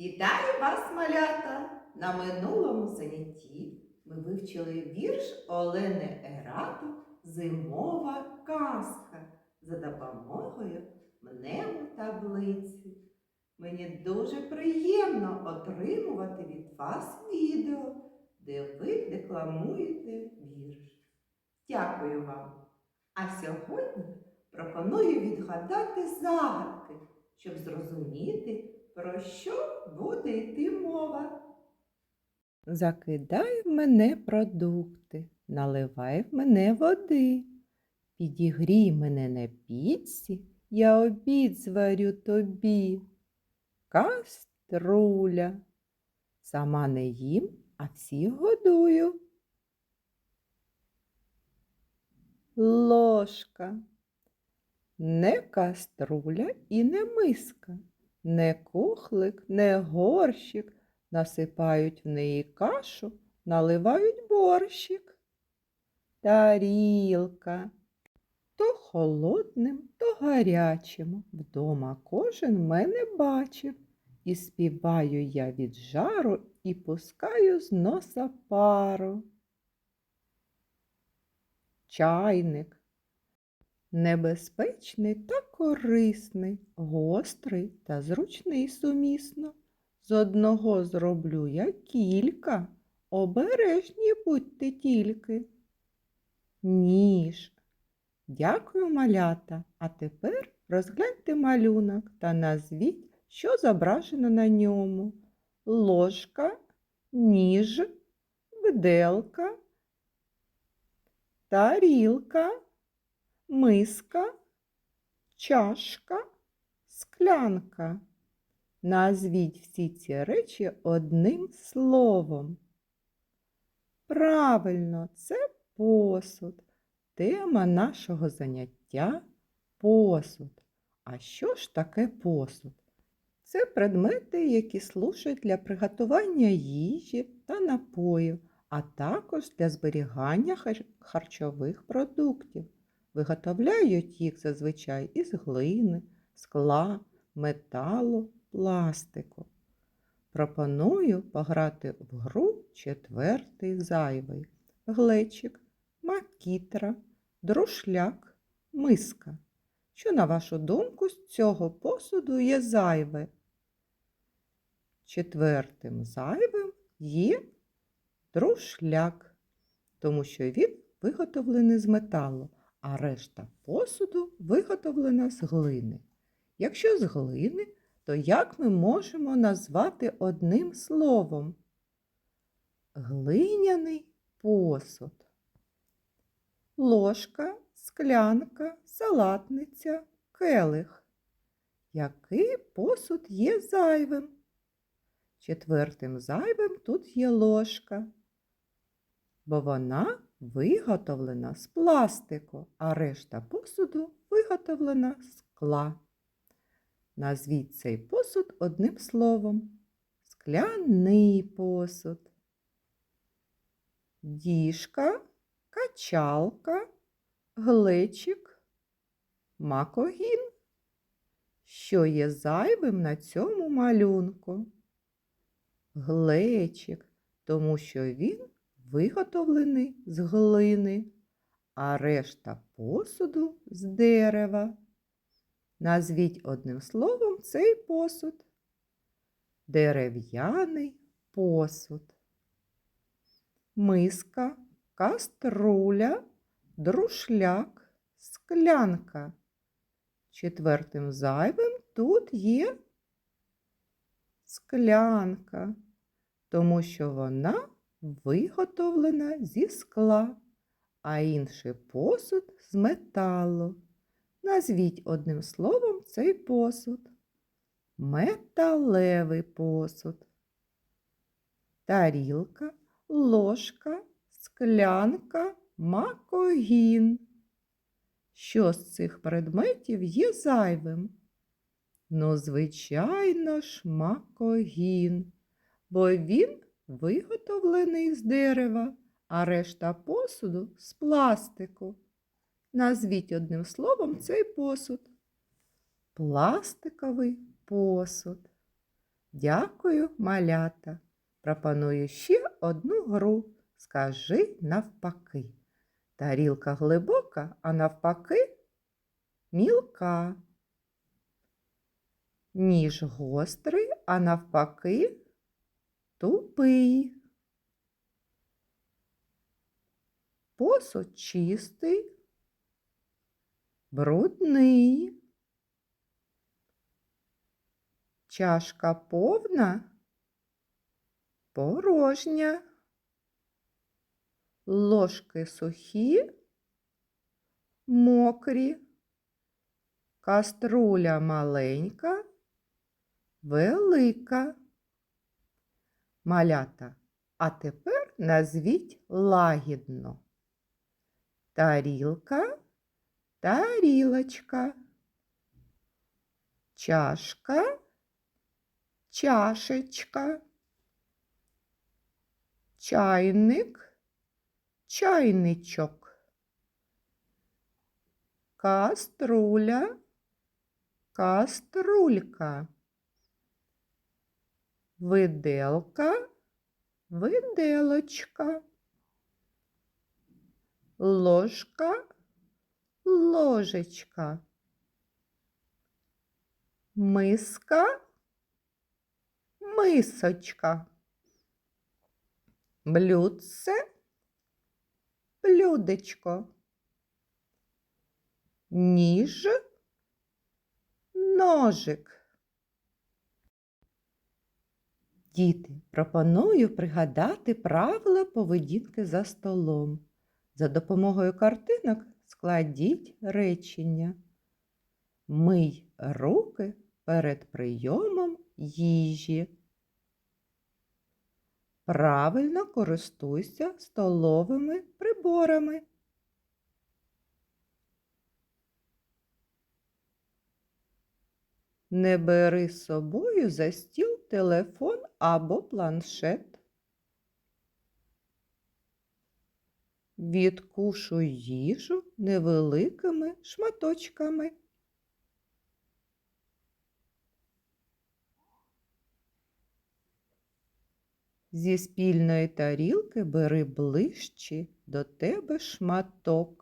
Вітаю вас, малята! На минулому занятті ми вивчили вірш Олени Ерату Зимова казка за допомогою мнемотаблиці. Мені дуже приємно отримувати від вас відео, де ви декламуєте вірш. Дякую вам! А сьогодні пропоную відгадати загадки, щоб зрозуміти, про що буде йти мова. Закидай в мене продукти, наливай в мене води. Підігрій мене на піці, я обід зварю тобі. Каструля. Сама не їм, а всіх годую. Ложка. Не каструля і не миска, не кухлик, не горщик. Насипають в неї кашу, наливають борщик. Тарілка. То холодним, то гарячим. Вдома кожен мене бачив. І співаю я від жару і пускаю з носа пару. Чайник. Небезпечний та корисний, гострий та зручний сумісно. З одного зроблю я кілька, обережні будьте тільки. Ніж. Дякую, малята. А тепер розгляньте малюнок та назвіть, що зображено на ньому. Ложка, ніж, виделка, тарілка миска, чашка, склянка. Назвіть всі ці речі одним словом. Правильно, це посуд. Тема нашого заняття посуд. А що ж таке посуд? Це предмети, які служать для приготування їжі та напоїв, а також для зберігання харчових продуктів. Виготовляють їх зазвичай із глини, скла, металу, пластику. Пропоную пограти в гру четвертий зайвий. Глечик, макітра, друшляк, миска. Що, на вашу думку, з цього посуду є зайве? Четвертим зайвим є друшляк, тому що він виготовлений з металу а решта посуду виготовлена з глини. Якщо з глини, то як ми можемо назвати одним словом? Глиняний посуд. Ложка, склянка, салатниця, келих. Який посуд є зайвим? Четвертим зайвим тут є ложка, бо вона виготовлена з пластику, а решта посуду виготовлена з скла. Назвіть цей посуд одним словом. Скляний посуд. Діжка, качалка, глечик, макогін. Що є зайвим на цьому малюнку? Глечик, тому що він виготовлений з глини, а решта посуду з дерева. Назвіть одним словом цей посуд. Дерев'яний посуд. Миска, каструля, друшляк, склянка. Четвертим зайвим тут є склянка, тому що вона виготовлена зі скла, а інший посуд з металу. Назвіть одним словом цей посуд. Металевий посуд. Тарілка, ложка, склянка, макогін. Що з цих предметів є зайвим? Ну, звичайно ж, макогін, бо він виготовлений з дерева, а решта посуду з пластику. Назвіть одним словом цей посуд. Пластиковий посуд. Дякую, малята. Пропоную ще одну гру. Скажи навпаки. Тарілка глибока, а навпаки мілка. Ніж гострий, а навпаки тупий. Посуд чистий, брудний. Чашка повна, порожня. Ложки сухі, мокрі. Каструля маленька, велика. Малята, а тепер назвіть лагідно. Тарілка, тарілочка. Чашка, чашечка. Чайник, чайничок. Каструля, каструлька. Виделка, виделочка. Ложка, ложечка. Миска, мисочка. Блюдце, блюдечко. Ніж, ножик. Діти, пропоную пригадати правила поведінки за столом. За допомогою картинок складіть речення. Мий руки перед прийомом їжі. Правильно користуйся столовими приборами. Не бери з собою за стіл телефон або планшет. Відкушуй їжу невеликими шматочками. Зі спільної тарілки бери ближче до тебе шматок.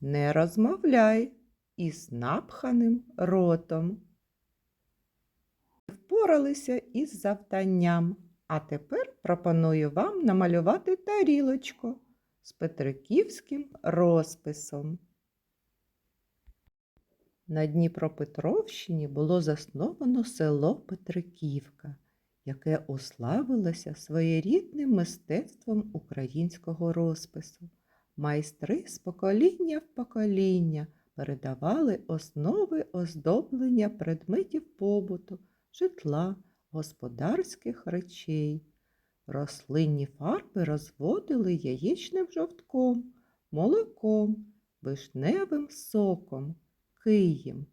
Не розмовляй із напханим ротом. Впоралися із завданням, а тепер пропоную вам намалювати тарілочку з петриківським розписом. На Дніпропетровщині було засновано село Петриківка, яке уславилося своєрідним мистецтвом українського розпису. Майстри з покоління в покоління передавали основи оздоблення предметів побуту, житла, господарських речей. Рослинні фарби розводили яєчним жовтком, молоком, вишневим соком, києм.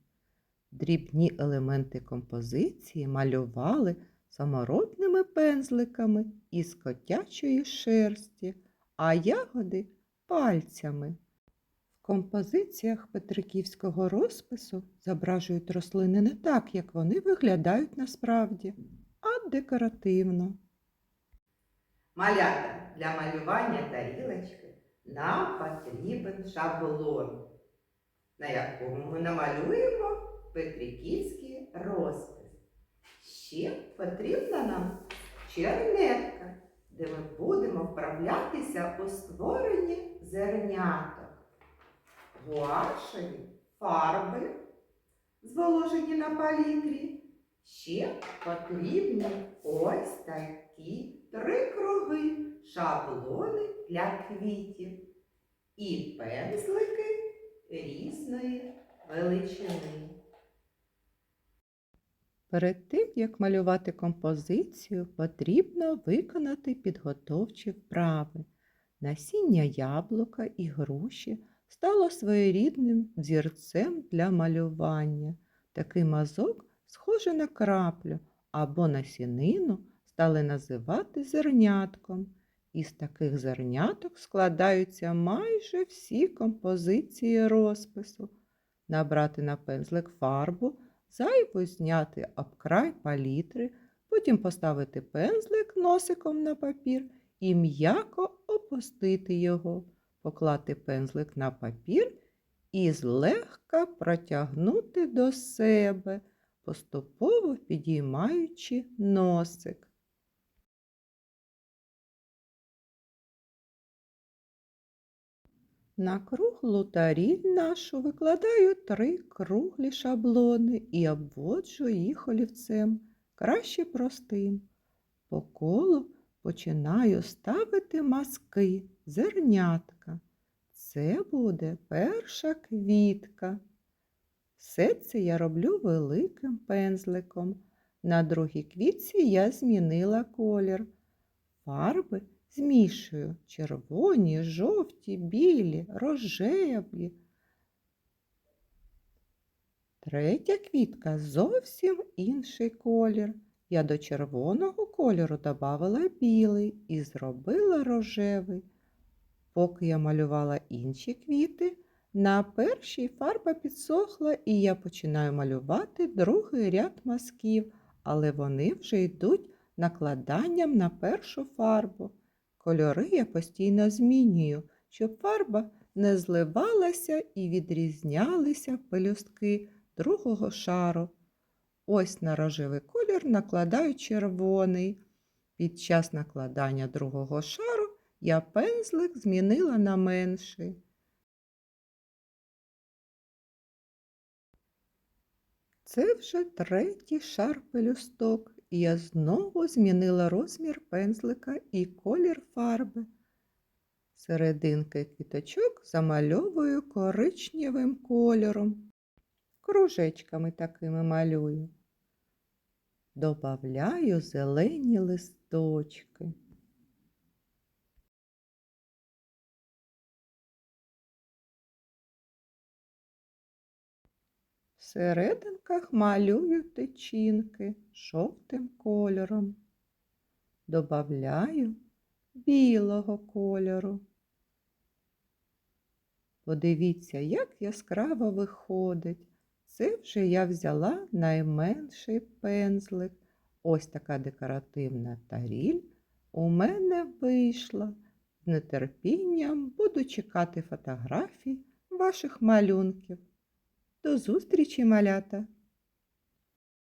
Дрібні елементи композиції малювали саморобними пензликами із котячої шерсті, а ягоди пальцями. В композиціях петриківського розпису зображують рослини не так, як вони виглядають насправді, а декоративно. Малята для малювання тарілочки нам потрібен шаблон, на якому ми намалюємо петриківський розпис. Ще потрібна нам чернетка, де ми будемо вправлятися у створенні зерняток. Гуашеві фарби, зволожені на палітрі. Ще потрібні ось такі три круги, шаблони для квітів і пензлики різної величини. Перед тим, як малювати композицію, потрібно виконати підготовчі вправи. Насіння яблука і груші стало своєрідним взірцем для малювання. Такий мазок, схожий на краплю або насінину, стали називати зернятком. Із таких зерняток складаються майже всі композиції розпису. Набрати на пензлик фарбу зайву зняти об край палітри, потім поставити пензлик носиком на папір і м'яко опустити його, поклати пензлик на папір і злегка протягнути до себе, поступово підіймаючи носик. На круглу таріль нашу викладаю три круглі шаблони і обводжу їх олівцем, краще простим. По колу починаю ставити маски, зернятка. Це буде перша квітка. Все це я роблю великим пензликом. На другій квітці я змінила колір. Фарби змішую червоні, жовті, білі, рожеві. Третя квітка зовсім інший колір. Я до червоного кольору додавала білий і зробила рожевий. Поки я малювала інші квіти, на першій фарба підсохла, і я починаю малювати другий ряд мазків, але вони вже йдуть накладанням на першу фарбу. Кольори я постійно змінюю, щоб фарба не зливалася і відрізнялися пелюстки другого шару. Ось на рожевий колір накладаю червоний. Під час накладання другого шару я пензлик змінила на менший. Це вже третій шар пелюсток, і я знову змінила розмір пензлика і колір фарби. Серединки квіточок замальовую коричневим кольором. Кружечками такими малюю. Добавляю зелені листочки. В серединках малюю тичинки жовтим кольором. Добавляю білого кольору. Подивіться, як яскраво виходить. Це вже я взяла найменший пензлик. Ось така декоративна таріль у мене вийшла. З нетерпінням буду чекати фотографій ваших малюнків. До зустрічі, малята!